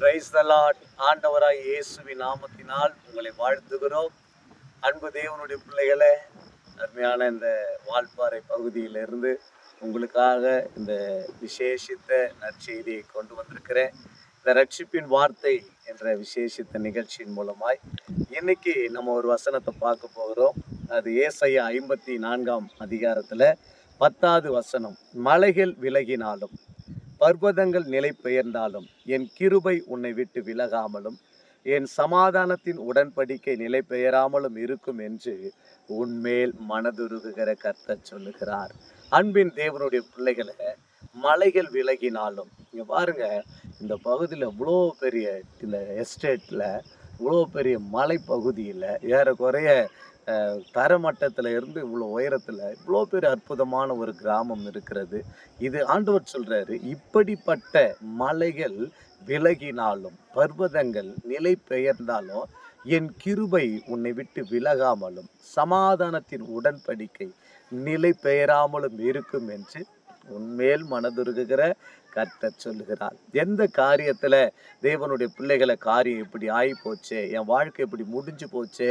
Price தலாட் ஆண்டவராய் இயேசுவின் நாமத்தினால் உங்களை வாழ்த்துகிறோம். அன்பு தேவனுடைய பிள்ளைகளை அருமையான இந்த வால்பாறை பகுதியிலிருந்து உங்களுக்காக இந்த விசேஷித்த நற்செய்தியை கொண்டு வந்திருக்கிறேன். இந்த ரட்சிப்பின் வார்த்தை என்ற விசேஷித்த நிகழ்ச்சியின் மூலமாய் இன்னைக்கு நம்ம ஒரு வசனத்தை பார்க்க போகிறோம். அது ஏசையா ஐம்பத்தி நான்காம் அதிகாரத்தில் பத்தாவது வசனம். மலைகள் விலகினாலும் பர்வதங்கள் நிலை பெயர்ந்தாலும் என் கிருபை உன்னை விட்டு விலகாமலும் என் சமாதானத்தின் உடன்படிக்கை நிலை பெயராமலும் இருக்கும் என்று உன்மேல் மனதுருகுகிற கர்த்தர் சொல்லுகிறார். அன்பின் தேவனுடைய பிள்ளைகளை மலைகள் விலகினாலும் இங்க பாருங்க இந்த பகுதியில் இவ்வளோ பெரிய இந்த எஸ்டேட்டில் இவ்வளோ பெரிய மலை பகுதியில் ஏறக்குறைய தரமட்டத்தில் இருந்து இவ்வளோ உயரத்தில் இவ்வளோ பெரிய அற்புதமான ஒரு கிராமம் இருக்கிறது. இது ஆண்டவர் சொல்கிறாரு இப்படிப்பட்ட மலைகள் விலகினாலும் பர்வதங்கள் நிலை பெயர்ந்தாலும் என் கிருபை உன்னை விட்டு விலகாமலும் சமாதானத்தின் உடன்படிக்கை நிலை பெயராமலும் இருக்கும் என்று உன்மேல் மனதுருகுகிற கர்த்தர் சொல்லுகிறார். எந்த காரியத்தில் தேவனுடைய பிள்ளைகளை காரியம் இப்படி ஆகி போச்சே? என் வாழ்க்கை இப்படி முடிஞ்சு போச்சு?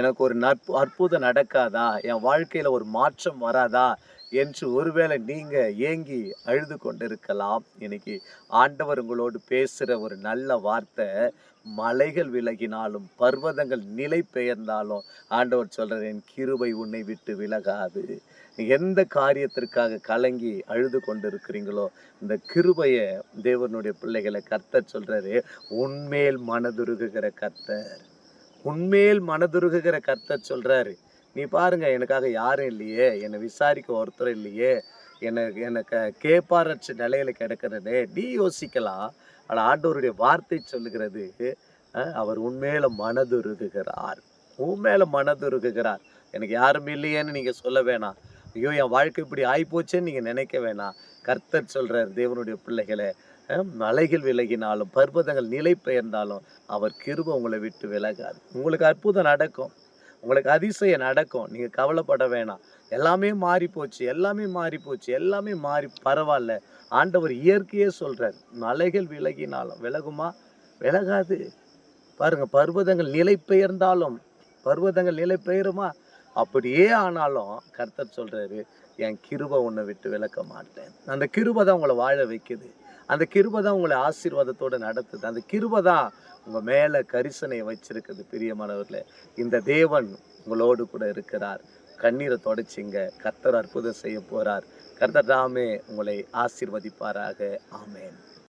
எனக்கு ஒரு நற்பு அற்புதம் நடக்காதா? என் வாழ்க்கையில் ஒரு மாற்றம் வராதா? என்று ஒருவேளை நீங்கள் ஏங்கி அழுது கொண்டிருக்கலாம். இன்னைக்கு ஆண்டவர் உங்களோடு பேசுகிற ஒரு நல்ல வார்த்தை மலைகள் விலகினாலும் பர்வதங்கள் நிலை பெயர்ந்தாலும் ஆண்டவர் சொல்கிற என் கிருபை உன்னை விட்டு விலகாது. எந்த காரியத்திற்காக கலங்கி அழுது கொண்டிருக்கிறீங்களோ இந்த கிரு கிருபைய தேவனுடைய பிள்ளைகளை கர்த்தர் சொல்கிறாரு உன்மேல் மனதுருகுகிற கர்த்தர். உண்மையில் மனதுருகுகிற கர்த்தர் சொல்கிறாரு நீ பாருங்க எனக்காக யாரும் இல்லையே. என்னை விசாரிக்க ஒருத்தர் இல்லையே. எனக்கு எனக்கு கேப்பாரற்ற நிலையில கிடக்கிறதே. நீ யோசிக்கலாம். ஆனால் ஆண்டவருடைய வார்த்தை சொல்லுகிறது அவர் உண்மையில மனதுருகுகிறார். உண்மையில மனதுருகுகிறார். எனக்கு யாரும் இல்லையேன்னு நீங்கள் சொல்ல வேணாம். ஐயோ என் வாழ்க்கை இப்படி ஆகிப்போச்சேன்னு நீங்கள் நினைக்க வேணாம். கர்த்தர் சொல்கிறார் தேவனுடைய பிள்ளைகளை மலைகள் விலகினாலும் பர்வதங்கள் நிலை பெயர்ந்தாலும் அவர் கிருப உங்களை விட்டு விலகாது. உங்களுக்கு அற்புதம் நடக்கும். உங்களுக்கு அதிசயம் நடக்கும். நீங்கள் கவலைப்பட வேணாம். எல்லாமே மாறி போச்சு எல்லாமே மாறி போச்சு எல்லாமே மாறி பரவாயில்ல. ஆண்டவர் இயற்கையே சொல்கிறார் மலைகள் விலகினாலும் விலகுமா? விலகாது. பாருங்கள் பர்வதங்கள் நிலை பெயர்ந்தாலும் பர்வதங்கள் நிலை பெயருமா? அப்படியே ஆனாலும் கர்த்தர் சொல்கிறாரு என் கிருபை உன்னை விட்டு விளக்க மாட்டேன். அந்த கிருபை தான் உங்களை வாழ வைக்குது. அந்த கிருபை தான் உங்களை ஆசீர்வாதத்தோடு நடத்துது. அந்த கிருபை தான் உங்கள் மேலே கரிசனை வச்சிருக்குது பிரியமானவர்களே. இந்த தேவன் உங்களோடு கூட இருக்கிறார். கண்ணீரை தொடச்சிங்க. கர்த்தர் அற்புதம் செய்ய போகிறார் கர்த்தர் தாமே உங்களை ஆசீர்வதிப்பாராக. ஆமேன்.